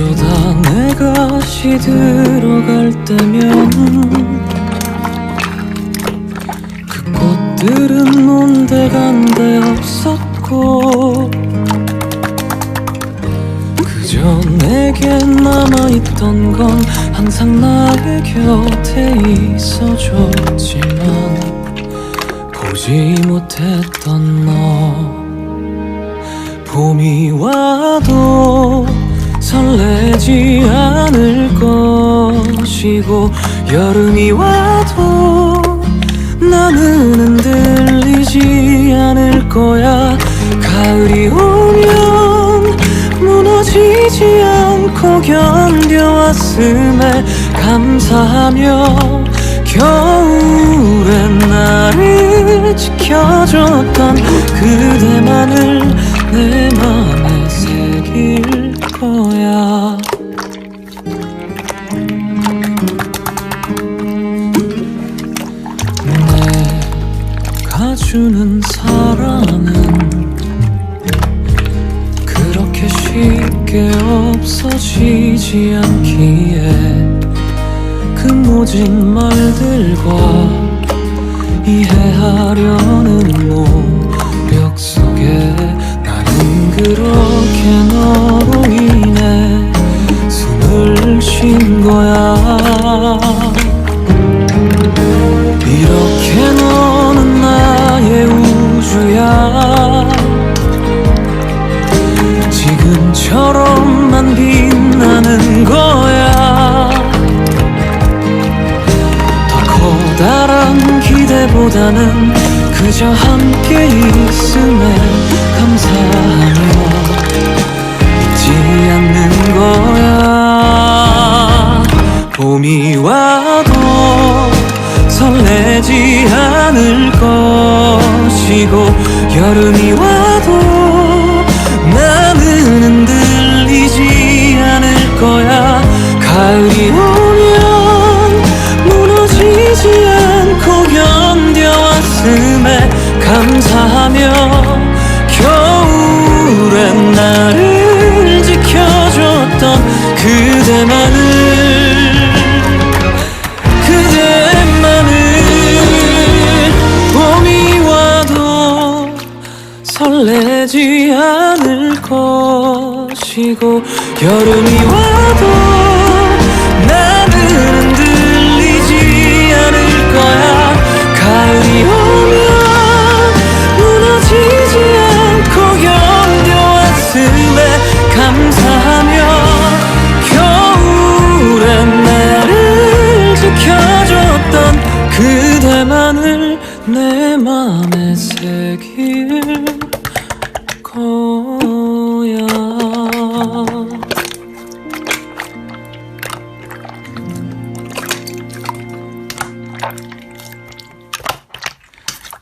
그러다 내가 시들어갈 때면 그 꽃들은 온데 간데 없었고 그저 내게 남아있던 건 항상 나의 곁에 있어줬지만 보지 못했던 너. 봄이 와도 설레지 않을 것이고 여름이 와도 나는 흔들리지 않을 거야. 가을이 오면 무너지지 않고 견뎌왔음에 감사하며 겨울엔 나를 지켜줬던 그대만을 내 맘에 새길 거야 주는 사랑은 그렇게 쉽게 없어지지 않기에 그 모진 말들과 이해하려는 노력 속에 나는 그렇게 너로 인해 숨을 쉰 거야. 이렇게 우 주야 지금처럼만 빛나는 거야. 더 커다란 기대보다는 그저 함께 있음에 감사하며 잊지 않는 거야. 봄이 와도 설레지 않을 것 이고 여름이 와도 나는 흔들리지 않을 거야. 가을이 오면 무너지지 않고 견뎌왔음에 감사하며 겨울엔 나를 지켜줬던 그대만을 설레지 않을 것이고 여름이 와도 나는 흔들리지 않을 거야. 가을이 오면 무너지지 않고 견뎌왔음에 감사하며 겨울엔 나를 지켜줬던 그대만을 내 맘에 새길